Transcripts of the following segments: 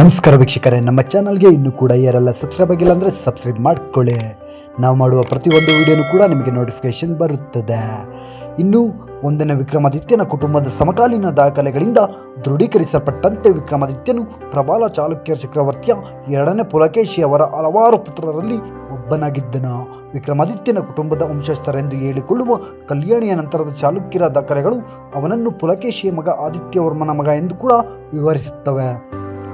ನಮಸ್ಕಾರ ವೀಕ್ಷಕರೇ, ನಮ್ಮ ಚಾನಲ್ಗೆ ಇನ್ನೂ ಕೂಡ ಯಾರೆಲ್ಲ ಸಬ್ಸ್ಕ್ರೈಬ್ ಆಗಿಲ್ಲ ಅಂದರೆ ಸಬ್ಸ್ಕ್ರೈಬ್ ಮಾಡಿಕೊಳ್ಳಿ. ನಾವು ಮಾಡುವ ಪ್ರತಿಯೊಂದು ವಿಡಿಯೋನು ಕೂಡ ನಿಮಗೆ ನೋಟಿಫಿಕೇಶನ್ ಬರುತ್ತದೆ. ಇನ್ನು ಒಂದನೇ ವಿಕ್ರಮಾದಿತ್ಯನ ಕುಟುಂಬದ ಸಮಕಾಲೀನ ದಾಖಲೆಗಳಿಂದ ದೃಢೀಕರಿಸಲ್ಪಟ್ಟಂತೆ ವಿಕ್ರಮಾದಿತ್ಯನು ಪ್ರಬಲ ಚಾಲುಕ್ಯ ಚಕ್ರವರ್ತಿಯ ಎರಡನೇ ಪುಲಕೇಶಿ ಅವರ ಹಲವಾರು ಪುತ್ರರಲ್ಲಿ ಒಬ್ಬನಾಗಿದ್ದನು. ವಿಕ್ರಮಾದಿತ್ಯನ ಕುಟುಂಬದ ವಂಶಸ್ಥರೆಂದು ಹೇಳಿಕೊಳ್ಳುವ ಕಲ್ಯಾಣಿಯ ನಂತರದ ಚಾಲುಕ್ಯರ ದಾಖಲೆಗಳು ಅವನನ್ನು ಪುಲಕೇಶಿಯ ಮಗ ಆದಿತ್ಯವರ್ಮನ ಮಗ ಎಂದು ಕೂಡ ವಿವರಿಸುತ್ತವೆ.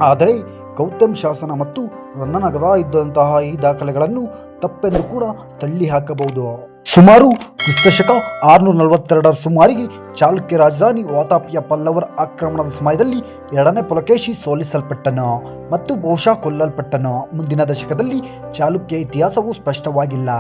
ಆದರೆ ಗೌತಮ್ ಶಾಸನ ಮತ್ತು ರನ್ನನ ಗದಾ ಇದ್ದಂತಹ ಈ ದಾಖಲೆಗಳನ್ನು ತಪ್ಪೆಂದು ಕೂಡ ತಳ್ಳಿ ಹಾಕಬಹುದು. ಸುಮಾರು ಕ್ರಿಸ್ತಶಕ ಆರುನೂರ ನಲವತ್ತೆರಡರ ಸುಮಾರಿಗೆ ಚಾಲುಕ್ಯ ರಾಜಧಾನಿ ವಾತಾಪಿಯ ಪಲ್ಲವರ ಆಕ್ರಮಣದ ಸಮಯದಲ್ಲಿ ಎರಡನೇ ಪುಲಕೇಶಿ ಸೋಲಿಸಲ್ಪಟ್ಟನು ಮತ್ತು ಬಹುಶಃ ಕೊಲ್ಲಲ್ಪಟ್ಟನು. ಮುಂದಿನ ದಶಕದಲ್ಲಿ ಚಾಲುಕ್ಯ ಇತಿಹಾಸವು ಸ್ಪಷ್ಟವಾಗಿಲ್ಲ.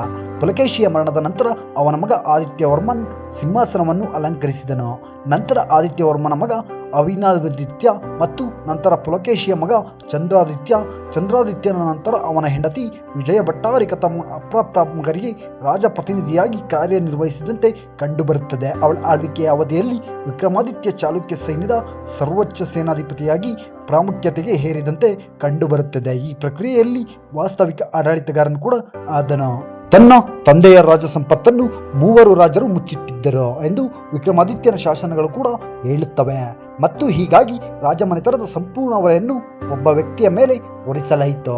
ಪುಲಕೇಶಿಯ ಮರಣದ ನಂತರ ಅವನ ಮಗ ಆದಿತ್ಯವರ್ಮನ್ ಸಿಂಹಾಸನವನ್ನು ಅಲಂಕರಿಸಿದನು. ನಂತರ ಆದಿತ್ಯವರ್ಮನ ಮಗ ಅವಿನಾದಿತ್ಯ ಮತ್ತು ನಂತರ ಪುಲಕೇಶಿಯ ಮಗ ಚಂದ್ರಾದಿತ್ಯ. ಚಂದ್ರಾದಿತ್ಯನ ನಂತರ ಅವನ ಹೆಂಡತಿ ವಿಜಯ ಭಟ್ಟಾರಿಕ ತಮ್ಮ ಅಪ್ರಾಪ್ತ ಮಗರಿಗೆ ರಾಜಪ್ರತಿನಿಧಿಯಾಗಿ ಕಾರ್ಯನಿರ್ವಹಿಸಿದಂತೆ ಕಂಡುಬರುತ್ತದೆ. ಅವಳ ಆಳ್ವಿಕೆಯ ಅವಧಿಯಲ್ಲಿ ವಿಕ್ರಮಾದಿತ್ಯ ಚಾಲುಕ್ಯ ಸೈನ್ಯದ ಸರ್ವೋಚ್ಚ ಸೇನಾಧಿಪತಿಯಾಗಿ ಪ್ರಾಮುಖ್ಯತೆಗೆ ಹೇರಿದಂತೆ ಕಂಡುಬರುತ್ತದೆ. ಈ ಪ್ರಕ್ರಿಯೆಯಲ್ಲಿ ವಾಸ್ತವಿಕ ಆಡಳಿತಗಾರನು ಕೂಡ ಆದನು. ತನ್ನ ತಂದೆಯ ರಾಜ ಸಂಪತ್ತನ್ನು ಮೂವರು ರಾಜರು ಮುಚ್ಚಿಟ್ಟಿದ್ದರು ಎಂದು ವಿಕ್ರಮಾದಿತ್ಯನ ಶಾಸನಗಳು ಕೂಡ ಹೇಳುತ್ತವೆ. ಮತ್ತು ಹೀಗಾಗಿ ರಾಜಮನೆತನದ ಸಂಪೂರ್ಣ ಹೊರೆಯನ್ನು ಒಬ್ಬ ವ್ಯಕ್ತಿಯ ಮೇಲೆ ಹೊರಿಸಲಾಯಿತು.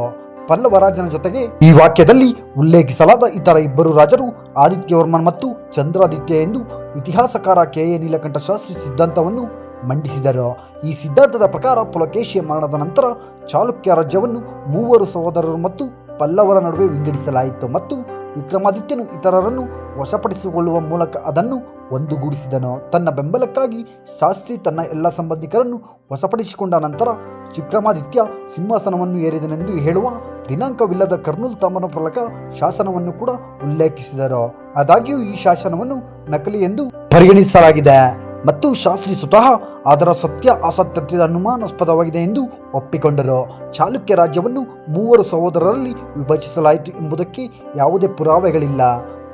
ಪಲ್ಲವ ರಾಜನ ಜೊತೆಗೆ ಈ ವಾಕ್ಯದಲ್ಲಿ ಉಲ್ಲೇಖಿಸಲಾದ ಇತರ ಇಬ್ಬರು ರಾಜರು ಆದಿತ್ಯವರ್ಮನ್ ಮತ್ತು ಚಂದ್ರಾದಿತ್ಯ ಎಂದು ಇತಿಹಾಸಕಾರ ಕೆ. ಎ. ನೀಲಕಂಠ ಶಾಸ್ತ್ರಿ ಸಿದ್ಧಾಂತವನ್ನು ಮಂಡಿಸಿದರು. ಈ ಸಿದ್ಧಾಂತದ ಪ್ರಕಾರ ಪುಲಕೇಶಿಯ ಮರಣದ ನಂತರ ಚಾಲುಕ್ಯ ರಾಜ್ಯವನ್ನು ಮೂವರು ಸಹೋದರರು ಮತ್ತು ಪಲ್ಲವರ ನಡುವೆ ವಿಂಗಡಿಸಲಾಯಿತು ಮತ್ತು ವಿಕ್ರಮಾದಿತ್ಯನು ಇತರರನ್ನು ವಶಪಡಿಸಿಕೊಳ್ಳುವ ಮೂಲಕ ಅದನ್ನು ಒಂದುಗೂಡಿಸಿದನು. ತನ್ನ ಬೆಂಬಲಕ್ಕಾಗಿ ಶಾಸ್ತ್ರಿ ತನ್ನ ಎಲ್ಲ ಸಂಬಂಧಿಕರನ್ನು ವಶಪಡಿಸಿಕೊಂಡ ನಂತರ ವಿಕ್ರಮಾದಿತ್ಯ ಸಿಂಹಾಸನವನ್ನು ಏರಿದನೆಂದು ಹೇಳುವ ದಿನಾಂಕವಿಲ್ಲದ ಕರ್ನೂಲ್ ತಾಮನ ಫಲಕ ಶಾಸನವನ್ನು ಕೂಡ ಉಲ್ಲೇಖಿಸಿದರು. ಆದಾಗ್ಯೂ ಈ ಶಾಸನವನ್ನು ನಕಲಿ ಎಂದು ಪರಿಗಣಿಸಲಾಗಿದೆ. ಮತ್ತು ಶಾಸ್ತ್ರಿ ಸ್ವತಃ ಅದರ ಸತ್ಯ ಅಸತ್ಯತೆಯ ಅನುಮಾನಾಸ್ಪದವಾಗಿದೆ ಎಂದು ಒಪ್ಪಿಕೊಂಡರು. ಚಾಲುಕ್ಯ ರಾಜ್ಯವನ್ನು ಮೂವರು ಸಹೋದರರಲ್ಲಿ ವಿಭಜಿಸಲಾಯಿತು ಎಂಬುದಕ್ಕೆ ಯಾವುದೇ ಪುರಾವೆಗಳಿಲ್ಲ.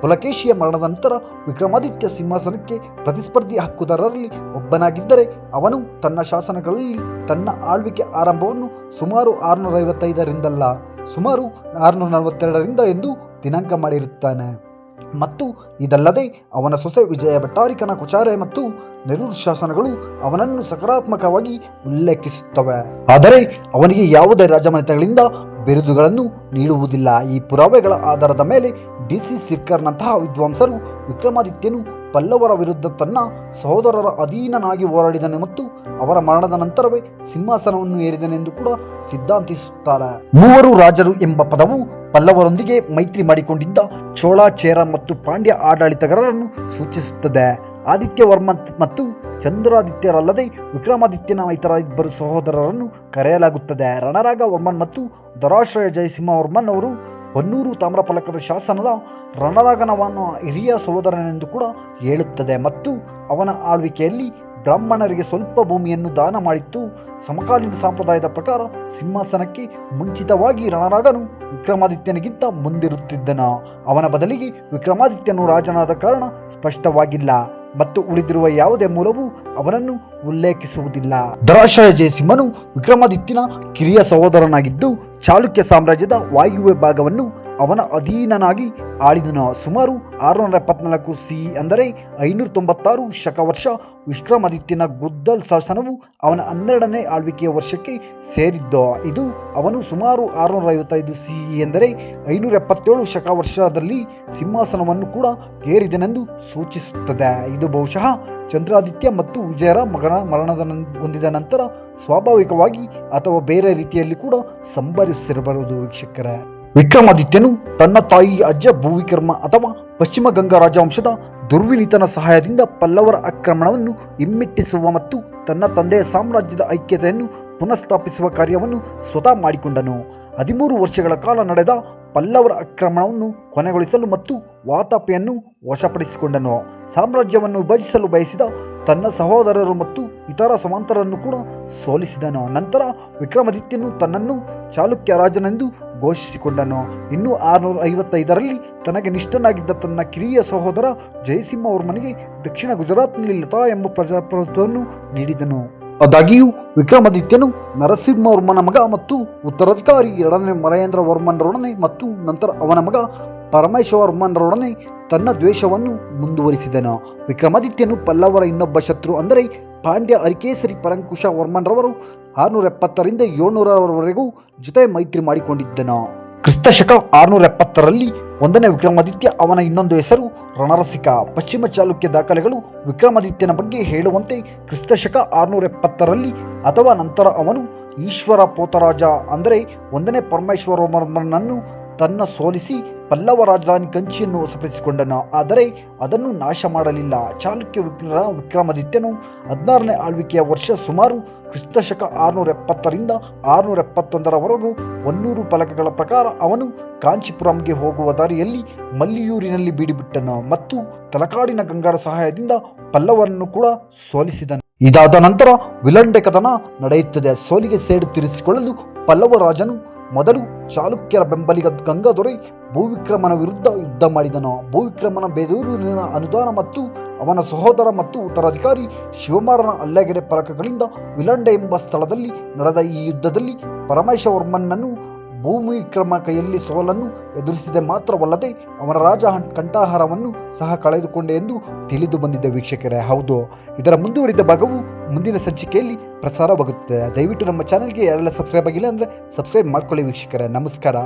ಪುಲಕೇಶಿಯ ಮರಣದ ನಂತರ ವಿಕ್ರಮಾದಿತ್ಯ ಸಿಂಹಾಸನಕ್ಕೆ ಪ್ರತಿಸ್ಪರ್ಧಿ ಹಕ್ಕುದಾರರಲ್ಲಿ ಒಬ್ಬನಾಗಿದ್ದರೆ ಅವನು ತನ್ನ ಶಾಸನಗಳಲ್ಲಿ ತನ್ನ ಆಳ್ವಿಕೆ ಆರಂಭವನ್ನು ಸುಮಾರು ಆರುನೂರ ಐವತ್ತೈದರಿಂದಲ್ಲ ಸುಮಾರು ಆರುನೂರ ನಲವತ್ತೆರಡರಿಂದ ಎಂದು ದಿನಾಂಕ ಮಾಡಿರುತ್ತಾನೆ. ಮತ್ತು ಇದಲ್ಲದೆ ಅವನ ಸೊಸೆ ವಿಜಯ ಭಟ್ಟಾರಿಕನ ಕುಚಾರೆ ಮತ್ತು ನೆರೂರ್ ಶಾಸನಗಳು ಅವನನ್ನು ಸಕಾರಾತ್ಮಕವಾಗಿ ಉಲ್ಲೇಖಿಸುತ್ತವೆ. ಆದರೆ ಅವನಿಗೆ ಯಾವುದೇ ರಾಜಮನೆತಗಳಿಂದ ಬಿರುದುಗಳನ್ನು ನೀಡುವುದಿಲ್ಲ. ಈ ಪುರಾವೆಗಳ ಆಧಾರದ ಮೇಲೆ ಡಿ ಸಿ ಸಿರ್ಕರ್ನಂತಹ ವಿದ್ವಾಂಸರು ವಿಕ್ರಮಾದಿತ್ಯನು ಪಲ್ಲವರ ವಿರುದ್ಧ ತನ್ನ ಸಹೋದರರ ಅಧೀನನಾಗಿ ಹೋರಾಡಿದನು ಮತ್ತು ಅವರ ಮರಣದ ನಂತರವೇ ಸಿಂಹಾಸನವನ್ನು ಏರಿದನೆಂದು ಕೂಡ ಸಿದ್ಧಾಂತಿಸುತ್ತಾರೆ. ಮೂವರು ರಾಜರು ಎಂಬ ಪದವು ಪಲ್ಲವರೊಂದಿಗೆ ಮೈತ್ರಿ ಮಾಡಿಕೊಂಡಿದ್ದ ಚೋಳ, ಚೇರ ಮತ್ತು ಪಾಂಡ್ಯ ಆಡಳಿತಗಾರರನ್ನು ಸೂಚಿಸುತ್ತದೆ. ಆದಿತ್ಯವರ್ಮ ಮತ್ತು ಚಂದ್ರಾದಿತ್ಯರಲ್ಲದೆ ವಿಕ್ರಮಾದಿತ್ಯನ ಇತರ ಇಬ್ಬರು ಸಹೋದರರನ್ನು ಕರೆಯಲಾಗುತ್ತದೆ. ರಣರಾಗ ವರ್ಮನ್ ಮತ್ತು ದರಾಶ್ರಯ ಜಯಸಿಂಹವರ್ಮನ್ ಅವರು ಹೊನ್ನೂರು ತಾಮ್ರಫಲಕದ ಶಾಸನದ ರಣರಾಗನವನ್ನು ಹಿರಿಯ ಸಹೋದರನೆಂದು ಕೂಡ ಹೇಳುತ್ತದೆ ಮತ್ತು ಅವನ ಆಳ್ವಿಕೆಯಲ್ಲಿ ಬ್ರಾಹ್ಮಣರಿಗೆ ಸ್ವಲ್ಪ ಭೂಮಿಯನ್ನು ದಾನ ಮಾಡಿತ್ತು. ಸಮಕಾಲೀನ ಸಂಪ್ರದಾಯದ ಪ್ರಕಾರ ಸಿಂಹಾಸನಕ್ಕೆ ಮುಂಚಿತವಾಗಿ ರಣರಾಗನು ವಿಕ್ರಮಾದಿತ್ಯನಿಗಿಂತ ಮುಂದಿರುತ್ತಿದ್ದನು. ಅವನ ಬದಲಿಗೆ ವಿಕ್ರಮಾದಿತ್ಯನು ರಾಜನಾದ ಕಾರಣ ಸ್ಪಷ್ಟವಾಗಿಲ್ಲ ಮತ್ತು ಉಳಿದಿರುವ ಯಾವುದೇ ಮೂಲವೂ ಅವನನ್ನು ಉಲ್ಲೇಖಿಸುವುದಿಲ್ಲ. ಧರಾಶಯ ಜಯಸಿಂಹನು ವಿಕ್ರಮಾದಿತ್ಯನ ಕಿರಿಯ ಸಹೋದರನಾಗಿದ್ದು, ಚಾಲುಕ್ಯ ಸಾಮ್ರಾಜ್ಯದ ವಾಯುವ್ಯ ಭಾಗವನ್ನು ಅವನ ಅಧೀನನಾಗಿ ಆಳಿದನು ಸುಮಾರು ಆರುನೂರ ಎಪ್ಪತ್ನಾಲ್ಕು ಸಿ ಅಂದರೆ ಐನೂರ ತೊಂಬತ್ತಾರು ಶಕವರ್ಷ ವಿಕ್ರಮಾದಿತ್ಯನ ಗುದ್ದಲ್ ಶಾಸನವು ಅವನ ಹನ್ನೆರಡನೇ ಆಳ್ವಿಕೆಯ ವರ್ಷಕ್ಕೆ ಸೇರಿದ್ದ. ಇದು ಅವನು ಸುಮಾರು ಆರುನೂರ ಐವತ್ತೈದು ಸಿ ಎಂದರೆ ಐನೂರ ಎಪ್ಪತ್ತೇಳು ಶಕವರ್ಷದಲ್ಲಿ ಸಿಂಹಾಸನವನ್ನು ಕೂಡ ಏರಿದನೆಂದು ಸೂಚಿಸುತ್ತದೆ. ಇದು ಬಹುಶಃ ಚಂದ್ರಾದಿತ್ಯ ಮತ್ತು ವಿಜಯರ ಮಗನ ಮರಣದ ಹೊಂದಿದ ನಂತರ ಸ್ವಾಭಾವಿಕವಾಗಿ ಅಥವಾ ಬೇರೆ ರೀತಿಯಲ್ಲಿ ಕೂಡ ಸಂಭವಿಸಿರಬಹುದು ವೀಕ್ಷಕರೇ. ವಿಕ್ರಮಾದಿತ್ಯನು ತನ್ನ ತಾಯಿ ಅಜ್ಜ ಭೂವಿಕ್ರಮ ಅಥವಾ ಪಶ್ಚಿಮ ಗಂಗಾ ರಾಜವಂಶದ ದುರ್ವಿನೀತನ ಸಹಾಯದಿಂದ ಪಲ್ಲವರ ಆಕ್ರಮಣವನ್ನು ಹಿಮ್ಮೆಟ್ಟಿಸುವ ಮತ್ತು ತನ್ನ ತಂದೆಯ ಸಾಮ್ರಾಜ್ಯದ ಐಕ್ಯತೆಯನ್ನು ಪುನಃಸ್ಥಾಪಿಸುವ ಕಾರ್ಯವನ್ನು ಸ್ವತಃ ಮಾಡಿಕೊಂಡನು. ಹದಿಮೂರು ವರ್ಷಗಳ ಕಾಲ ನಡೆದ ಪಲ್ಲವರ ಆಕ್ರಮಣವನ್ನು ಕೊನೆಗೊಳಿಸಲು ಮತ್ತು ವಾತಾಪೆಯನ್ನು ವಶಪಡಿಸಿಕೊಂಡನು. ಸಾಮ್ರಾಜ್ಯವನ್ನು ವಿಭಜಿಸಲು ಬಯಸಿದ ತನ್ನ ಸಹೋದರರು ಮತ್ತು ಇತರ ಸಮಾಂತರನ್ನು ಕೂಡ ಸೋಲಿಸಿದನು. ನಂತರ ವಿಕ್ರಮಾದಿತ್ಯನು ತನ್ನನ್ನು ಚಾಲುಕ್ಯ ರಾಜನೆಂದು ಘೋಷಿಸಿಕೊಂಡನು. ಇನ್ನೂ ಆರುನೂರ ಐವತ್ತೈದರಲ್ಲಿ ತನಗೆ ನಿಷ್ಠನಾಗಿದ್ದ ತನ್ನ ಕಿರಿಯ ಸಹೋದರ ಜಯಸಿಂಹವರ್ಮನಿಗೆ ದಕ್ಷಿಣ ಗುಜರಾತ್ನಲ್ಲಿ ಲತಾ ಎಂಬ ಪ್ರಜಾಪ್ರಭುತ್ವವನ್ನು ನೀಡಿದನು. ಆದಾಗ್ಯೂ, ವಿಕ್ರಮಾದಿತ್ಯನು ನರಸಿಂಹವರ್ಮನ ಮಗ ಮತ್ತು ಉತ್ತರಾಧಿಕಾರಿ ಎರಡನೇ ಮರೇಂದ್ರ ವರ್ಮನರೊಡನೆ ಮತ್ತು ನಂತರ ಅವನ ಮಗ ಪರಮೇಶ್ವರವರ್ಮನರೊಡನೆ ತನ್ನ ದ್ವೇಷವನ್ನು ಮುಂದುವರಿಸಿದನು. ವಿಕ್ರಮಾದಿತ್ಯನು ಪಲ್ಲವರ ಇನ್ನೊಬ್ಬ ಶತ್ರು ಅಂದರೆ ಪಾಂಡ್ಯ ಅರಿಕೇಸರಿ ಪರಂಕುಶ ವರ್ಮನ್ರವರು ಆರುನೂರ ಎಪ್ಪತ್ತರಿಂದ ಏಳ್ನೂರವರೆಗೂ ಜೊತೆ ಮೈತ್ರಿ ಮಾಡಿಕೊಂಡಿದ್ದನು. ಕ್ರಿಸ್ತಶಕ ಆರುನೂರ ಎಪ್ಪತ್ತರಲ್ಲಿ ಒಂದನೇ ವಿಕ್ರಮಾದಿತ್ಯ ಅವನ ಇನ್ನೊಂದು ಹೆಸರು ರಣರಸಿಕ. ಪಶ್ಚಿಮ ಚಾಲುಕ್ಯ ದಾಖಲೆಗಳು ವಿಕ್ರಮಾದಿತ್ಯನ ಬಗ್ಗೆ ಹೇಳುವಂತೆ ಕ್ರಿಸ್ತಶಕ ಆರುನೂರ ಎಪ್ಪತ್ತರಲ್ಲಿ ಅಥವಾ ನಂತರ ಅವನು ಈಶ್ವರ ಪೋತರಾಜ ಅಂದರೆ ಒಂದನೇ ಪರಮೇಶ್ವರವರ್ಮನನ್ನು ತನ್ನ ಸೋಲಿಸಿ ಪಲ್ಲವ ರಾಜಧಾನಿ ಕಂಚಿಯನ್ನು ವಶಪಡಿಸಿಕೊಂಡನು. ಆದರೆ ಅದನ್ನು ನಾಶ ಮಾಡಲಿಲ್ಲ. ಚಾಲುಕ್ಯ ವಿಕ್ರ ವಿಕ್ರಮಾದಿತ್ಯನು ಹದಿನಾರನೇ ಆಳ್ವಿಕೆಯ ವರ್ಷ ಸುಮಾರು ಕ್ರಿಸ್ತಶಕ ಆರುನೂರ ಎಪ್ಪತ್ತರಿಂದ ಆರುನೂರ ಎಪ್ಪತ್ತೊಂದರವರೆಗೂ ಒನ್ನೂರು ಫಲಕಗಳ ಪ್ರಕಾರ ಅವನು ಕಾಂಚಿಪುರಂಗೆ ಹೋಗುವ ದಾರಿಯಲ್ಲಿ ಮಲ್ಲಿಯೂರಿನಲ್ಲಿ ಬೀಡಿಬಿಟ್ಟನು ಮತ್ತು ತಲಕಾಡಿನ ಗಂಗಾರ ಸಹಾಯದಿಂದ ಪಲ್ಲವರನ್ನು ಕೂಡ ಸೋಲಿಸಿದನು. ಇದಾದ ನಂತರ ವಿಲಂಡೆ ಕದನ ನಡೆಯುತ್ತದೆ. ಸೋಲಿಗೆ ಸೇಡು ತೀರಿಸಿಕೊಳ್ಳಲು ಪಲ್ಲವ ರಾಜನು ಮೊದಲು ಚಾಲುಕ್ಯರ ಬೆಂಬಲಿಗ ಗಂಗಾದೊರೆ ಭೂವಿಕ್ರಮನ ವಿರುದ್ಧ ಯುದ್ಧ ಮಾಡಿದನು. ಭೂವಿಕ್ರಮನ ಬೇದೂರಿನ ಅನುದಾನ ಮತ್ತು ಅವನ ಸಹೋದರ ಮತ್ತು ಉತ್ತರಾಧಿಕಾರಿ ಶಿವಮಾರನ ಅಲ್ಲಗೆರೆ ಪರಕಗಳಿಂದ ವಿಲಂಡೆ ಎಂಬ ಸ್ಥಳದಲ್ಲಿ ನಡೆದ ಈ ಯುದ್ಧದಲ್ಲಿ ಪರಮೇಶ್ವರ್ಮನ್ನನು ಭೂಮಿಕ್ರಮ ಕೈಯಲ್ಲಿ ಸೋಲನ್ನು ಎದುರಿಸಿದೆ ಮಾತ್ರವಲ್ಲದೆ ಅವನ ರಾಜ ಕಂಠಾಹಾರವನ್ನು ಸಹ ಕಳೆದುಕೊಂಡೆ ಎಂದು ತಿಳಿದು ಬಂದಿದ್ದ ವೀಕ್ಷಕರೇ. ಹೌದು, ಇದರ ಮುಂದುವರಿದ ಭಾಗವು ಮುಂದಿನ ಸಂಚಿಕೆಯಲ್ಲಿ ಪ್ರಸಾರವಾಗುತ್ತದೆ. ದಯವಿಟ್ಟು ನಮ್ಮ ಚಾನಲ್ಗೆ ಯಾರೆಲ್ಲ ಸಬ್ಸ್ಕ್ರೈಬ್ ಆಗಿಲ್ಲ ಅಂದರೆ ಸಬ್ಸ್ಕ್ರೈಬ್ ಮಾಡ್ಕೊಳ್ಳಿ ವೀಕ್ಷಕರೇ. ನಮಸ್ಕಾರ.